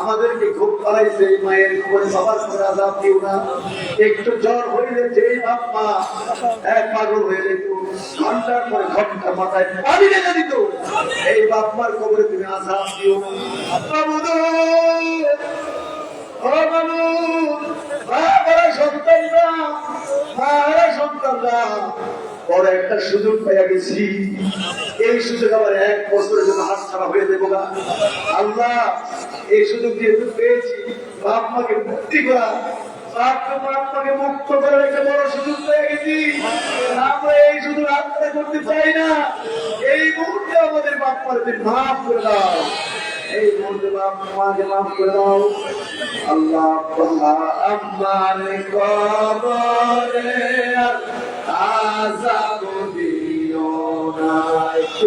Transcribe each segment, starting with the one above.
আমাদেরকে খুব পাড়াইছে এই মায়ের খবরে বাবার খবরে আজাদ দিও না। একটু জ্বর হইলে যেই বাপ এক পাগল হয়ে যেত। ঘণ্টার পরে ঘণ্টা মাথায় পানি রেখে দিত। এই বাপ খবরে তুমি আজাদ দিও হয়ে না আল্লাহ এই সুযোগ যেহেতু পেয়েছি। বাপ মাকে মুক্তি করা। বাপকে বড় সুযোগ পেয়ে গেছি। আমরা এই সুযোগ আত্মা করতে চাই না। এই মুহূর্তে আমাদের বাপ করে দাও। বাপ করে দাও। আল্লাহ আমার কবরে আজাব দিও না একটু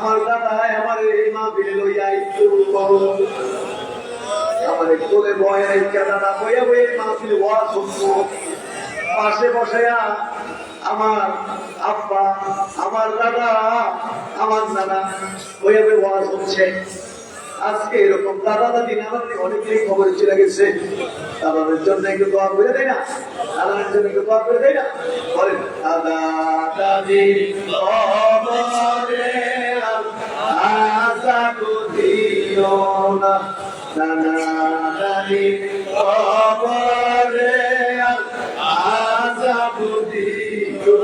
আমার দাদা আমার এই মা বিলে লইয়া একটু আমার কোলে বয় দাদা বইয়ে মা বিলে শুনব। পাশে বসায়া আমার আব্বা, আমার দাদা আমার দাদা বইয়ে ওয়া শুনছে। আজকে এরকম দাদা দাদি নানাদের অনেকেই খবর চলে গেছে। দাদাদের জন্য একটু দোয়া করে দেয় না, দাদাদের জন্য একটু দোয়া করে দেয় না। বলেন, দাদা দাদি আশা দিও না। নানা দাদি খবরে আশা দিও।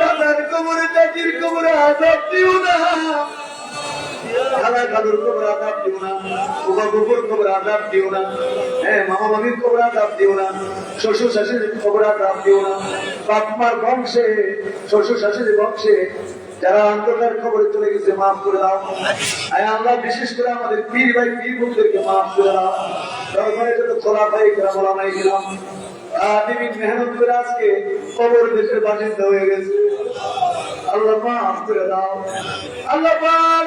দাদার কবরে দাদির কবরে আজাব দিও না। খালা খালুর কবর আজাব দিও না কবর আজাব দিও না। হ্যাঁ মামা মামির কবর আজাব দিও না শ্বশুর শাশুড়ির কবর আজাব দিও না। বাপ মার বংশে শ্বশুর শাশুড়ির বংশে যারা খবরে চলে গেছে, মাফ করে দাও। আমরা বিশেষ করে আমাদের পীর ভাই, পীর বন্ধুদেরকে মাফ করে দাও। খোলা ভাই বিভিন্ন মেহনত করে আজকে কবর দেশের বাসিন্দা হয়ে গেছে। আল্লাহ মাফ করে দাও। আল্লাহ পাক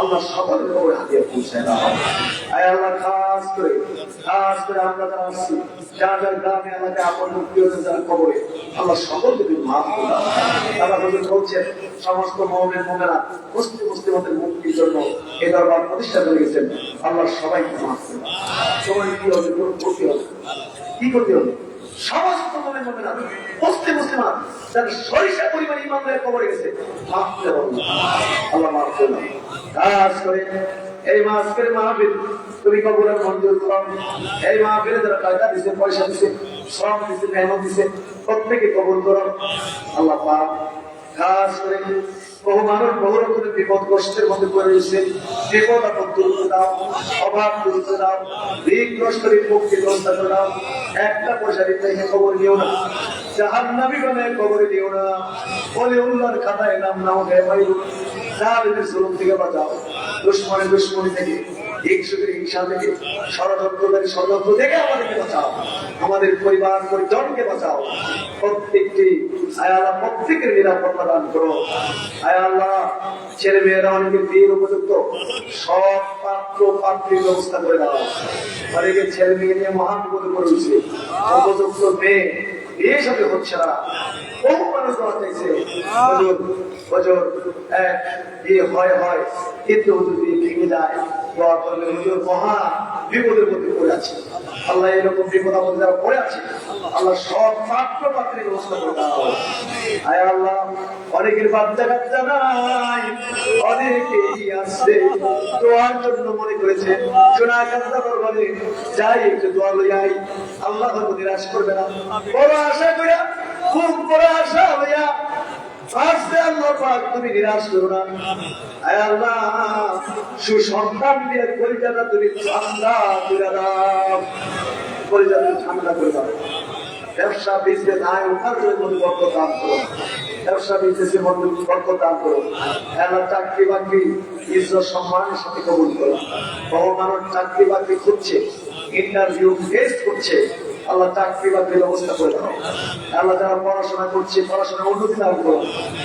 আল্লাহ সকলের খবরে হাতিয়া পৌঁছায় দাও আয় আল্লাহ, খাস করে খাস করে আমরা যারা আসছি যার যার গ্রামে আমাদের আপন হতে যারা খবরে আল্লাহ সকলকে তুমি মাফ করে আল্লাহ হুজুর বলছেন, সমস্ত মহমের মোমেরা মুসলিম মুসলিমদের মুক্তির জন্য এ দরবার প্রতিষ্ঠা করে গেছেন আল্লাহ সবাইকে মাফ করে দাও। কি হবে? করতে হবে কি করতে হবে? সমস্ত মনের মধ্যে না মুসলিম মুসলিমান যারা সরিষা পরিমাণ ইমানদের কবরে গেছে, মাফ করে আল্লাহ মাফ করে কাজ করে। এই মাসকের মাহফিল, তুমি কবরের মঞ্জুর করো। এই মাহফিলে যারা টাকা দিছে, পয়সা দিছে, শ্রম দিছে, মেহনত দিছে, প্রত্যেকে কবুল করো। আল্লাহ পাক খাস করে বহু মানুষ বহু রকমের বিপদ, কষ্টের মধ্যে পড়ে রয়েছে। বিপদ আপদ দূর দাও, অভাব দূর দাও ঋণ কষ্টের মুক্তি ব্যবস্থা করে দাও। একটা পয়সা দিতে খবর নিও না। জাহান্নামী বানায় কবরে দিও না। বলে উল্লার খাতায় নাম নাও হে ভাই জাহান্নামের জুলুম থেকে বাঁচাও। দুশ্মনের দুশ্মনী থেকে, হিংসুকের হিংসা থেকে, ষড়যন্ত্রকারী ষড়যন্ত্র থেকে আমাদেরকে বাঁচাও। আমাদের পরিবার, পরিজনকে বাঁচাও। প্রত্যেকটি আয়াল্লাহ প্রত্যেকের করো। আয়াল্লাহ ছেলে মেয়েরা অনেকে বিয়ের উপযুক্ত। সব পাত্র, পাত্রীর ব্যবস্থা করে দাও। অনেকে ছেলে মেয়ে নিয়ে মহান বিপদে উপযুক্ত মেয়ে, বিয়ে হচ্ছে না। মানুষ দোয়া চাইছে। হুজুর হুজুর হয় হয় কিন্তু হুজুর বিয়ে ভেঙে যায় আল্লাহ করে যাই একটু দোয়া লই আই আল্লাহ নিরাশ করবে না। বড় আশা করিয়া খুব বড় আশা হইয়া তুমি করো সুসন্তান পরিচালনা তুমি করে পরিচালনা করে ব্যবসা করো। ব্যবসা করো। চাকরি বাকরি ইজ্জত, সম্মানের সাথে কবুল করো। বহু মানুষ চাকরি বাকরি খুঁজছে ইন্টারভিউ করছে। আল্লাহ চাকরি বাকরির ব্যবস্থা করে দাও। আল্লাহ যারা পড়াশোনা করছে পড়াশোনা উন্নতি দান করো।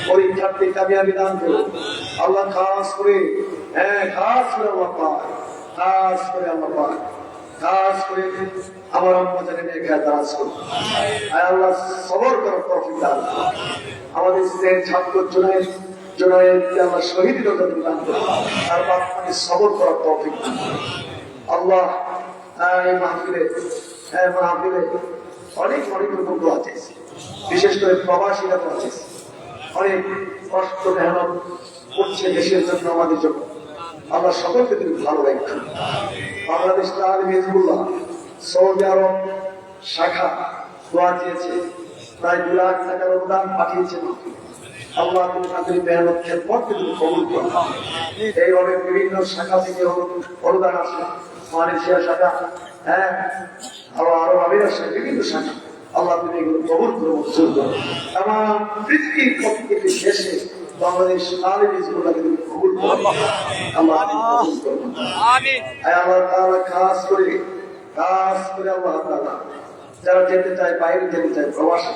পরীক্ষার্থী কামিয়াবি দান করো। আল্লাহ খাস করে হ্যাঁ খাস করে আল্লাহ পায় খাস করে আল্লাহ পায় খাস করে আমার জানি এখানে দারাজ করো আয় আল্লাহ সবর করো তৌফিক দান আমাদের ছাত্র জোনায়ের আল্লাহ শহীদ দান করো। আর বাপমাকে সবর করার তৌফিক দান আল্লাহ, এই মাহফিলে মাহফিলে অনেক অনেক রকম দোয়া বিশেষ করে প্রবাসীরা দোয়া চাইছে অনেক কষ্ট মেহনত করছে দেশের জন্য, আমাদের জন্য। আমরা সকলকে তুমি ভালো রাখছি বাংলাদেশ তালিম হিজবুল্লাহ সৌদি আরব শাখা দোয়া দিয়েছে। প্রায় দু লাখ টাকার অনুদান পাঠিয়েছে আল্লাহ তুমি তাদের মেহনত খেদমত তুমি কবুল করো। এইভাবে বিভিন্ন শাখা থেকে অনু- অনুদান আসে। মালয়েশিয়া শাখা হ্যাঁ আবার আরও বিভিন্ন শাখা আল্লাহ তুমি এগুলো কবুল করে মঞ্জুর করো। আমার পৃথিবীর প্রত্যেকটি দেশে বাংলাদেশ তালিম হিজবুল্লাহকে তুমি কবুল করো। আল্লাহ। খাস করে খাস করে আল্লাহ যারা যেতে চায় বাইরে যেতে চায় প্রবাসে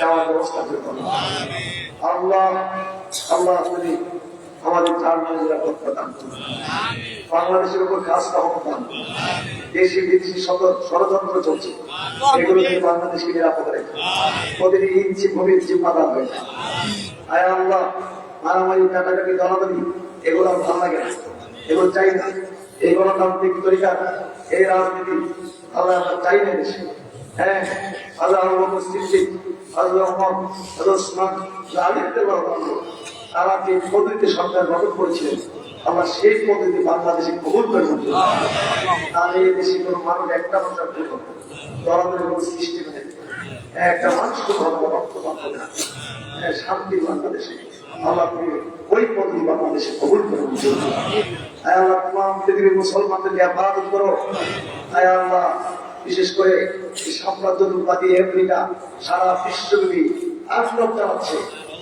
যাওয়ার ব্যবস্থা করে আল্লাহ আল্লাহ তুমি আমাদের বাংলাদেশের উপর দান দেশি বিদেশি ষড়যন্ত্র চলছে। এগুলো থেকে বাংলাদেশকে নিরাপদ রেখে ইঞ্চি ভূমির জিম্মাদার হয়ে আয় আল্লাহ, মারামারি, কাটাকাটি এগুলো ভালো লাগে না। এগুলো চাই না। এই গণতান্ত্রিক তরিকা, এই রাজনীতি, আল্লাহ চাই না দেশে। হ্যাঁ আল্লাহ আল্লাহ আল্লাহ আলিমদের বড় তারা যে পদ্ধতিতে সরকার গঠন করেছিলেন আমরা সেই পদ্ধতি বাংলাদেশে কবুল করে তাহলে এই দেশে কোনো মানুষ একটা মানুষ দুটো কোনো সৃষ্টি নেই একটা মানুষ কোনো রক্ত পাবে না। হ্যাঁ, শান্তি বাংলাদেশে। আল্লাহ ওই পদ্ধতি বাংলাদেশে বিশেষ করে সাম্রাজ্যবাদী আমেরিকা সারা বিশ্বব্যাপী আক্রমণ চালাচ্ছে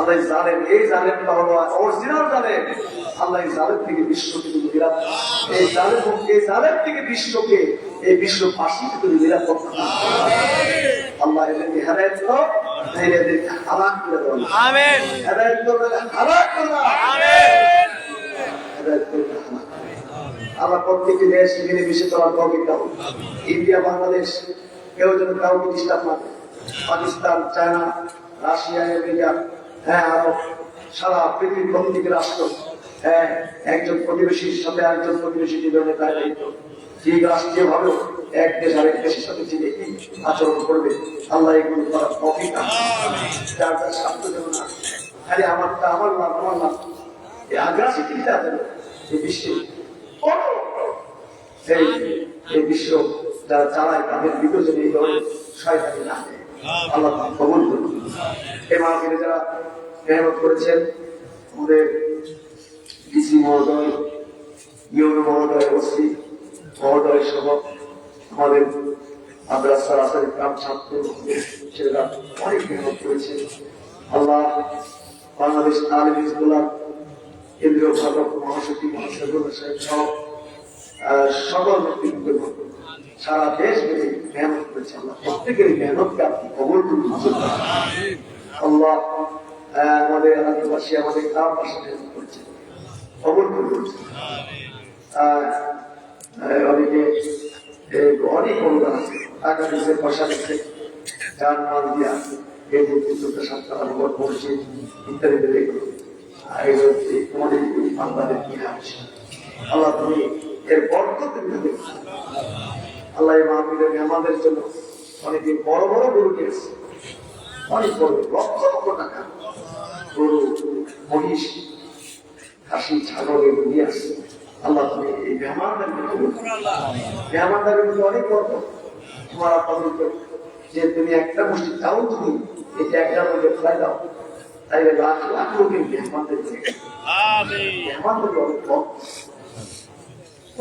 আল্লাহ জানেন এই জালেমটা হলো অরিজিনাল জালেম। আল্লাহ জালেম থেকে বিশ্বকে তুমি এই জালেম এই জালেম থেকে বিশ্বকে এই বিশ্ববাসীকে তুমি। আল্লাহ এদেরকে হেদায়ত দাও এদেরকে হালাক করে দাও। আমিন। হেদায়ত করবে হালাক করে দাও। আমিন। হেদায়ত করে রাখুন আল্লাহ প্রত্যেকটি দেশ মিলে মিশে চলার তৌফিক দাও। ইন্ডিয়া বাংলাদেশ কেউ যেন কাউকে ডিস্টার্ব না পাকিস্তান চায়না রাশিয়া আমেরিকা হ্যাঁ আরও সারা পৃথিবীর প্রত্যেক রাষ্ট্র হ্যাঁ একজন প্রতিবেশীর সাথে একজন প্রতিবেশী জীবনে তাই দায়িত্ব ঠিক রাষ্ট্রীয় ভাবেও এক দেশ আরেক দেশের সাথে একই আচরণ করবে আল্লাহ এগুলো করার দান যার যার স্বার্থ যেন না খালি আমারটা আমার লাভ আমার লাভ এই আগ্রাসিটিটা যেন এই বিশ্বে এই বিশ্ব যারা চালায় তাদের বিপরীতে এই ধরনের শয়তানি না দেয়। আল্লাহ কবুল করুন। এই মাহফিলে যারা মেহনত করেছেন, আমাদের ডিসি মহোদয় ইউনো মহোদয় ওসি মহোদয় সহ আমাদের মাদ্রাসার আসার গ্রাম ছাত্র ছেলেরা অনেক মেহনত করেছে আল্লাহ বাংলাদেশ আলিম হিজবুল্লাহ, কেন্দ্রীয় ভারত মহাসচিব মহাসচিব সাহেব সহ সকল ব্যক্তিদের সারা দেশ মিলে মেহনত করেছে আল্লাহ। প্রত্যেকের মেহনতকে আপনি কবল করুন আমাদের এলাকাবাসী আমাদের গ্রামবাসী মেহনত করেছে কবল করুন। অনেকে অনুদান আছে। টাকা দিচ্ছে, পয়সা দিচ্ছে মাল দিয়া এই ইত্যাদি এগুলো তোমাদের কি আছে আল্লাহ তুমি এর বরকত। আল্লাহ আমাদের জন্য অনেকে বড় বড় গরু কিনেছে। অনেক বড় লক্ষ লক্ষ টাকা। গরু মহিষ খাসি ছাগল এগুলো নিয়ে আসছে। আল্লাহ তুমি এই মেহমানদের মেহমানদারের মধ্যে অনেক বড় তোমার আপাতত যে তুমি একটা মসজিদ চাও তুমি এটা একটা মধ্যে ফেলাই দাও। তাইলে লাখ লাখ লোকের মেহমানদের মেহমানদের অনেক কম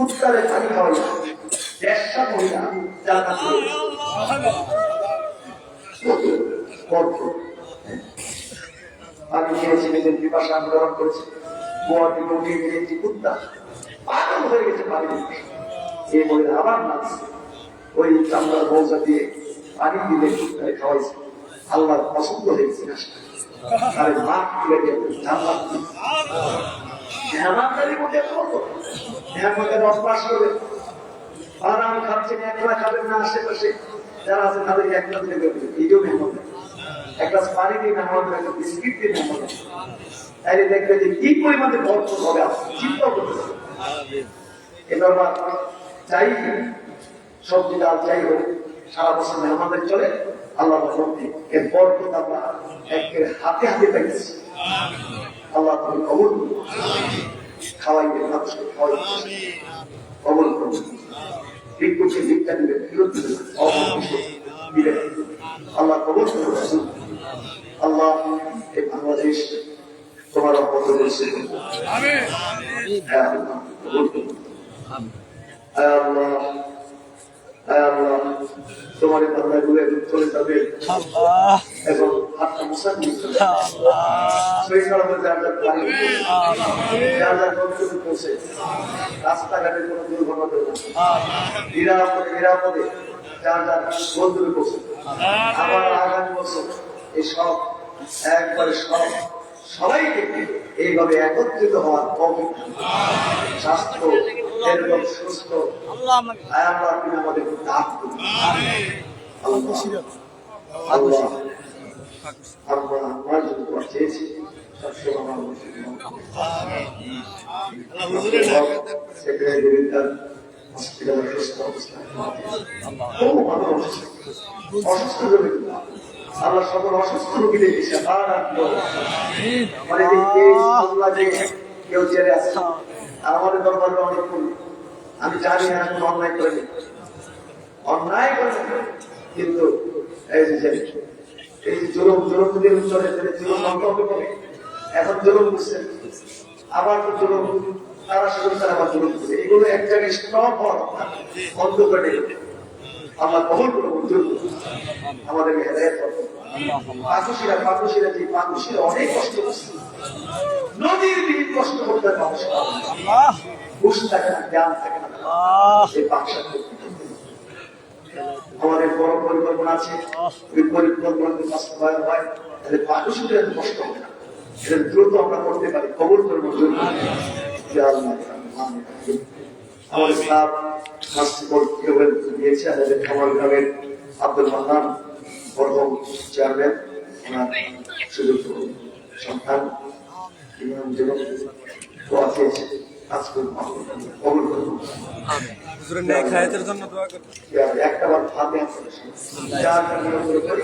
উত্তরে পানি খাওয়াই দেড়শা মহিলা যার কাছে পানি খেয়েছে মেয়েদের পিপাসা আন্দোলন করেছে। গোয়া থেকে উঠে গেলে একটি কুত্তা পাগল হয়ে গেছে পানি এই মহিলা আবার নাচছে। ওই চামড়ার মৌজা দিয়ে পানি দিলে কুত্তায় খাওয়াইছে। আল্লাহ পছন্দ হয়েছে। আরে মাঠ তুলে দিয়ে জানলাম মেহমানদারি মধ্যে কত মেহমানদের অভ্যাস করবে। আর আমি খাচ্ছি না, একলা খাবেন না আশেপাশে। যারা আছে তাদেরকে একটা দিলে এইটাও মেহমান এক গ্লাস পানি দিয়ে মেহমান একটা বিস্কিট দিয়ে মেহমান তাইলে দেখবে যে কি পরিমাণে ভরপুর হবে আপনি চিন্তা করতে পারবেন। এবার চাই সবজি ডাল চাই হোক, সারা বছর মেহমানদের চলে, আল্লাহ রহমতে এর বরকত আমরা একের হাতে হাতে পাইছি আল্লাহ তুমি কবল আল্লাহ কবল আল্লাহ এই বাংলাদেশ তোমার হ্যাঁ আল্লাহ আল্লাহ। তোমার বান্দাগুলো এখন চলে যাবে। এবং হাতটা মুসান দিতে সেই কারণে যার যার বাড়ি যার যার গন্তব্যে পৌঁছে রাস্তাঘাটে কোনো দুর্ঘটনা নিরাপদে নিরাপদে যার যার গন্তব্যে পৌঁছে। আবার আগামী বছর এই সব একবারে সব সবাইকে এইভাবে একত্রিত হওয়ার তৌফিক স্বাস্থ্য এরকম সুস্থ আয় আল্লাহ তুমি আমাদের দান আল্লাহ আল্লাহ আমরা চেয়েছি অবস্থায়। অসুস্থ আল্লাহ সকল অসুস্থ রোগীদের সেবার মানে যে কে যে কেউ জেলে আছে। আর আমাদের দরবারে অনেক। আমি জানি না কোনো অন্যায় করেনি। অন্যায় করেনি কিন্তু এই যে এই জুলুম জুলুম যদি চলে তাহলে জুলুম বন্ধ হবে। কবে? এখন জুলুম বুঝছেন আবার তো জুলুম। তারা শুরু করে আবার জুলুম করছে এগুলো এক জায়গায় স্টপ হওয়ার কথা। বন্ধ করে আমরা কবল করে করুন। আমাদেরকে হেদায়ত যে পাকুশিরা অনেক কষ্ট করছে নদীর কষ্ট করতে মানুষ ঘুষ থাকে না জ্ঞান থাকে না। এই বাক্সা আমাদের বড় পরিকল্পনা আছে। ওই পরিকল্পনা যদি বাস্তবায়ন হয়। তাহলে পাকুশিরা কষ্ট হবে না। এটা দ্রুত আমরা করতে পারি। কবল করে মঞ্জুর সাহেব হাসিপুর কেবল দিয়েছে আমাদের খামার গ্রামের আব্দুল মান্নান প্রথম চেয়ারম্যান ওনার সুযোগ সন্তান একটা বার ফাতে আপনাদের চার কান্না করে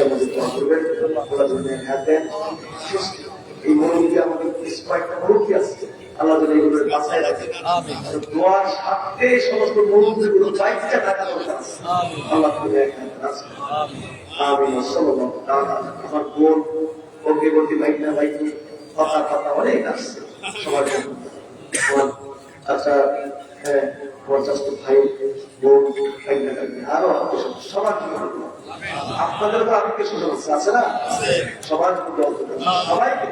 আম্মা যে দোয়া করবেন ওরা জন্য হ্যাঁ দেন। এই আমাদের বেশ কয়েকটা মরুভূমি আছে। আল্লাহ এগুলোর দোয়ার সাথে সমস্ত মরুভূমিগুলো বাইকটা টাকা দরকার। আল্লাহ এখানে আছে আমি পাতা অনেক আসছে সবার আচ্ছা হ্যাঁ আমার ভাই আরও সবার জন্য আপনাদের তো আমি কিছু আছে, আছে না সবার সবাইকে